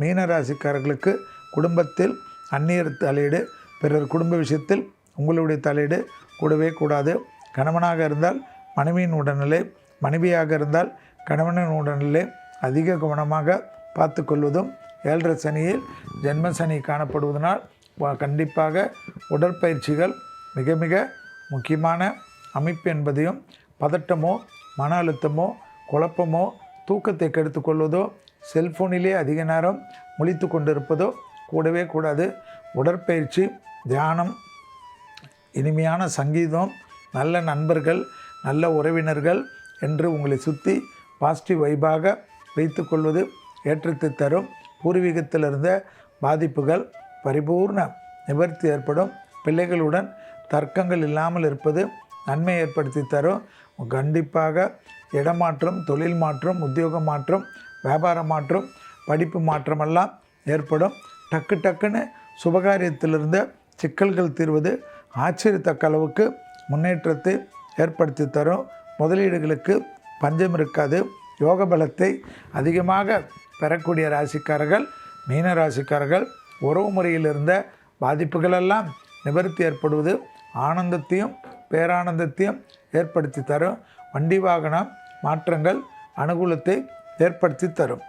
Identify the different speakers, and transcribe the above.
Speaker 1: மீனராசிக்காரர்களுக்கு குடும்பத்தில் அந்நியர் தலையீடு பிறர் குடும்ப விஷயத்தில் உங்களுடைய தலையீடு கூடவே கூடாது. கணவனாக இருந்தால் மனைவியின் உடல்நிலை மனைவியாக இருந்தால் கணவனின் உடல்நிலை அதிக கவனமாக பார்த்து கொள்வதும் ஏழரை சனியில் ஜென்ம சனி காணப்படுவதனால் கண்டிப்பாக உடற்பயிற்சிகள் மிக மிக முக்கியமான அமைப்பு என்பதையும் பதட்டமோ மன அழுத்தமோ குழப்பமோ தூக்கத்தை கெடுத்து கொள்வதோ செல்ஃபோனிலே அதிக நேரம் முழித்து கொண்டிருப்பதோ கூடவே கூடாது. உடற்பயிற்சி தியானம் இனிமையான சங்கீதம் நல்ல நண்பர்கள் நல்ல உறவினர்கள் என்று உங்களை சுற்றி பாசிட்டிவ் வைபாக வைத்துக்கொள்வது ஏற்றத்தை தரும். பூர்வீகத்தில் இருந்த பாதிப்புகள் பரிபூர்ண நிவர்த்தி ஏற்படும். பிள்ளைகளுடன் தர்க்கங்கள் இல்லாமல் இருப்பது நன்மை ஏற்படுத்தி தரும். கண்டிப்பாக இடமாற்றம் தொழில் மாற்றம் உத்தியோக மாற்றம் வியாபார மாற்றம் படிப்பு மாற்றமெல்லாம் ஏற்படும். டக்கு டக்குன்னு சுபகாரியத்திலிருந்து சிக்கல்கள் தீர்வது ஆச்சரியத்தக்க அளவுக்கு முன்னேற்றத்தை ஏற்படுத்தி தரும். முதலீடுகளுக்கு பஞ்சம் இருக்காது. யோக பலத்தை அதிகமாக பெறக்கூடிய ராசிக்காரர்கள் மீன ராசிக்காரர்கள் உறவு முறையில் இருந்த பாதிப்புகளெல்லாம் நிவர்த்தி ஏற்படுவது ஆனந்தத்தையும் பேரானந்தத்தையும் ஏற்படுத்தி தரும். வண்டி வாகனம் மாற்றங்கள் அனுகூலத்தை ஏற்படுத்தி தரும்.